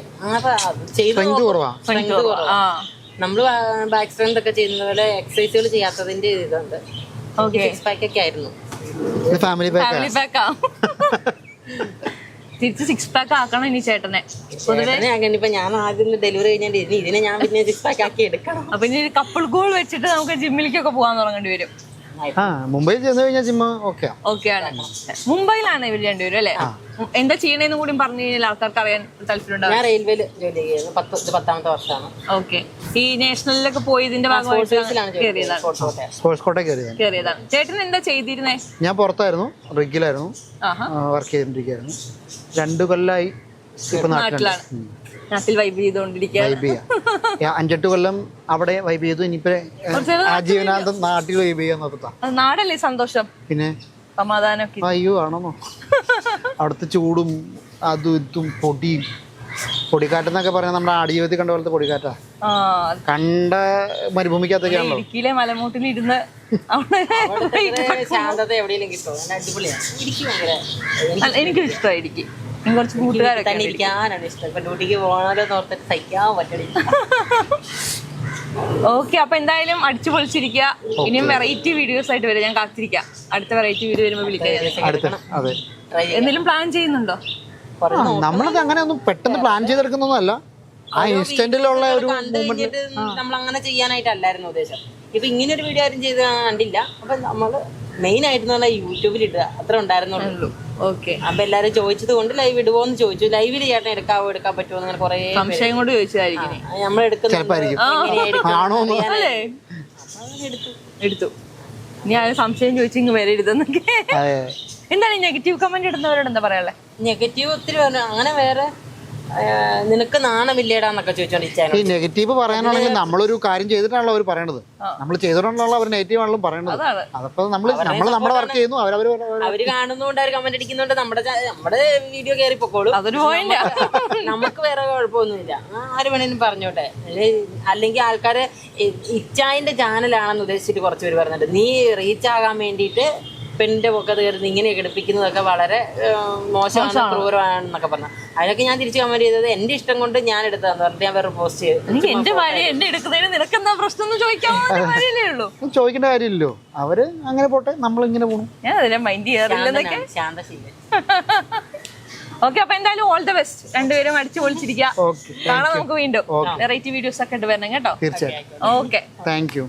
ആ. നമ്മൾ ബാക്ക് സ്ട്രെങ്ത് ഒക്കെ ചെയ്യുന്ന പോലെ എക്സസൈസുകൾ ചെയ്യാത്തതിന്റെ ഇതുണ്ട്. ഓക്കെ സിക്സ് പാക്ക് ഒക്കെ ആയിരുന്നു. ഫാമിലി പാക്ക് ഫാമിലി പാക്കാ തിരിച്ച് സിക്സ് പാക്ക് ആക്കണം ഇനി ചേട്ടനെ. ഇപ്പൊ ഞാൻ ആദ്യം ഡെലിവറി കഴിഞ്ഞിട്ട് ഇതിനെ ഞാൻ പിന്നെ സിക്സ് പാക്ക് ആക്കി എടുക്കണം. അപ്പൊ ഇനി കപ്പിൾ ഗോൾ വെച്ചിട്ട് നമുക്ക് ജിമ്മിലേക്കൊക്കെ പോകാൻ തുടങ്ങേണ്ടി വരും. ആ മുംബൈ ചെന്ന് കഴിഞ്ഞാൽ ജിമ്മ ഓക്കെ ഓക്കെ ആണ് മുംബൈയിലാണ് ഇവർ രണ്ടുപേരും അല്ലേ? എന്താ ചെയ്യണേന്ന് കൂടി പറഞ്ഞു കഴിഞ്ഞാൽ ആൾക്കാർക്ക് അറിയാൻ താല്പര്യം ഞാൻ റെയിൽവേയിൽ ജോലി ചെയ്യുന്നത് പത്ത് ഇത് പത്താമത്തെ വർഷമാണ്. ഓക്കെ. ഈ നാഷണലിലൊക്കെ പോയി ഇതിന്റെ ഭാഗമായിട്ട് സ്പോർട്സ് കയറിയതാണ്. ചേട്ടൻ എന്താ ചെയ്തിരുന്നേ? ഞാൻ പുറത്തായിരുന്നു. റിഗിലായിരുന്നു വർക്ക് ചെയ്തിരിക്കുന്നു രണ്ടു നാട്ടിലുണ്ട് നാട്ടിലാണ്. നാട്ടിൽ വൈബ് അഞ്ചെട്ട് കൊല്ലം അവിടെ വൈബ് ചെയ്തു. ഇനിയിപ്പോ ആജീവനാന്തം നാട്ടിൽ വൈബ് ചെയ്യാൻ നോക്കത്താ നാടല്ലേ സന്തോഷം? പിന്നെ? സമാധാനമൊക്കെ. അയ്യോ ആണെന്നോ. അവിടുത്തെ ചൂടും അതും ഇതും പൊടിയും. പൊടിക്കാറ്റെന്നൊക്കെ പറഞ്ഞാൽ നമ്മുടെ ആടിജീവിതത്തിൽ കണ്ട പോലത്തെ പൊടിക്കാറ്റാ. ആ കണ്ട മരുഭൂമിക്കകത്തൊക്കെയാണല്ലോ ഇടുക്കിയിലെ മലമൂട്ടിൽ ഇരുന്ന് ശാന്തത എവിടെയെങ്കിലും എനിക്ക് ഭയങ്കര അല്ല, എനിക്കും ഇഷ്ടമായി ഇടുക്കി. കുറച്ച് കൂട്ടുകാരൊക്കെ തന്നെ ഇരിക്കാനാണ് ഇഷ്ടം. ഇപ്പൊ ഡ്യൂട്ടിക്ക് പോകണമല്ലോ ഓർത്തിട്ട് സഹിക്കാൻ പറ്റണില്ല. ഓക്കെ അപ്പൊ എന്തായാലും അടിച്ചു പൊളിച്ചിരിക്കുക. ഇനിയും വെറൈറ്റി വീഡിയോസ് ആയിട്ട് വരും. ഞാൻ കാത്തിരിക്കാം. അടുത്ത വെറൈറ്റി വീഡിയോ വരുമ്പോൾ വിളിക്കാം. അടുത്ത അതെ. എന്തെങ്കിലും പ്ലാൻ ചെയ്യുന്നുണ്ടോ? നമ്മളത് അങ്ങനെ ഒന്നും പെട്ടെന്ന് പ്ലാൻ ചെയ്തെടുക്കുന്നൊന്നല്ല ആ ഇൻസ്റ്റന്റിലുള്ള ഒരു നമ്മൾ അങ്ങനെ ചെയ്യാനായിട്ടല്ലായിരുന്നു ഉദ്ദേശം. ഇപ്പൊ ഇങ്ങനെ ഒരു വീഡിയോ ആരും ചെയ്ത് കണ്ടില്ല. അപ്പൊ നമ്മൾ മെയിൻ ആയിട്ട് യൂട്യൂബിൽ ഇടുക. അത്ര ഉണ്ടായിരുന്നുള്ളൂ. ഓക്കെ. അപ്പൊ എല്ലാരും ചോദിച്ചത് കൊണ്ട് ലൈവ് ഇടുവോന്ന് ചോദിച്ചു. ലൈവിൽ ചേട്ടൻ എടുക്കാവോ എടുക്കാൻ പറ്റുമോ അങ്ങനെ കുറെ സംശയം കൊണ്ട് ചോദിച്ചതായിരിക്കും നമ്മൾ ചിലപ്പായിരിക്കും. എടുത്തു ആണോന്ന് അല്ലേ? എടുത്തു. ഞാൻ സംശയം ചോദിച്ചു ഇങ്ങ് വരരുതെന്നൊക്കെ. അതെ. എന്താണ് നെഗറ്റീവ് കമന്റ് ഇടുന്നവരോട് എന്താ പറയാ നെഗറ്റീവ് ഒത്തിരി പറഞ്ഞു അങ്ങനെ വേറെ ആ, നിനക്ക് നാണമില്ലേടാന്നൊക്കെ ചോദിച്ചോണ്ട് ഈ നെഗറ്റീവ് പറയാനാണെങ്കിൽ നമ്മളൊരു കാര്യം ചെയ്തിട്ടാണല്ലോ അവർ പറയണത്. നമ്മൾ ചെയ്തിട്ടാണല്ലോ അവർ നെഗറ്റീവ് ആണല്ലോ പറയണത്. അതാണ്. അതപ്പോ നമ്മൾ നമ്മൾ നമ്മുടെ വർക്ക് ചെയ്യുന്നു അവർ അവർ കാണുന്നോണ്ട് അവർ കമന്റ് അടിക്കുന്നോണ്ട് നമ്മുടെ നമ്മുടെ വീഡിയോ കയറി പൊക്കോളൂ. അതൊരു പോയിന്റ് നമുക്ക് വേറെ കുഴപ്പമൊന്നുമില്ല. ആര് വേണേലും പറഞ്ഞോട്ടെ. അല്ലെങ്കിൽ ആൾക്കാര് ഇച്ചായന്റെ ചാനലാണെന്ന് ഉദ്ദേശിച്ചിട്ട് കുറച്ചുപേര് പറഞ്ഞിട്ട് നീ റീച്ച് ആകാൻ വേണ്ടിയിട്ട് പെണ്ണിന്റെ പൊക്കത്ത് തീർന്ന് ഇങ്ങനെ കിടപ്പിക്കുന്നതൊക്കെ വളരെ മോശമാണ് ക്രൂരമാണെന്നൊക്കെ പറഞ്ഞു. അതിനൊക്കെ ഞാൻ തിരിച്ചു കമന്റ് ചെയ്തത് എന്റെ ഇഷ്ടം കൊണ്ട് ഞാൻ എടുത്തതെന്ന് പറഞ്ഞിട്ട് ഞാൻ വേറെ പോസ്റ്റ് ചെയ്തു. എന്റെ ഭാര്യ എന്നെ എടുക്കുന്നതിന് നിനക്ക് എന്താ പ്രശ്നം എന്ന് ചോദിക്കാമോ ചോദിക്കേണ്ട കാര്യമില്ലല്ലോ. അവർ അങ്ങനെ പോട്ടെ നമ്മൾ ഇങ്ങനെ പോണു. ഞാൻ അതിനെ മൈൻഡ് ചെയ്യാറില്ലെന്നൊക്കെ ശാന്തശീല ഓക്കെ അപ്പൊ എന്തായാലും ഓൾ ദ ബെസ്റ്റ് രണ്ടുപേരും അടിച്ചു പൊളിച്ചിരിക്കുക ഓക്കെ കാണാം നമുക്ക് വീണ്ടും വെറൈറ്റി വീഡിയോസ് ഒക്കെ ഇട്ട് വരണം കേട്ടോ. തീർച്ചയായിട്ടും. Okay thank you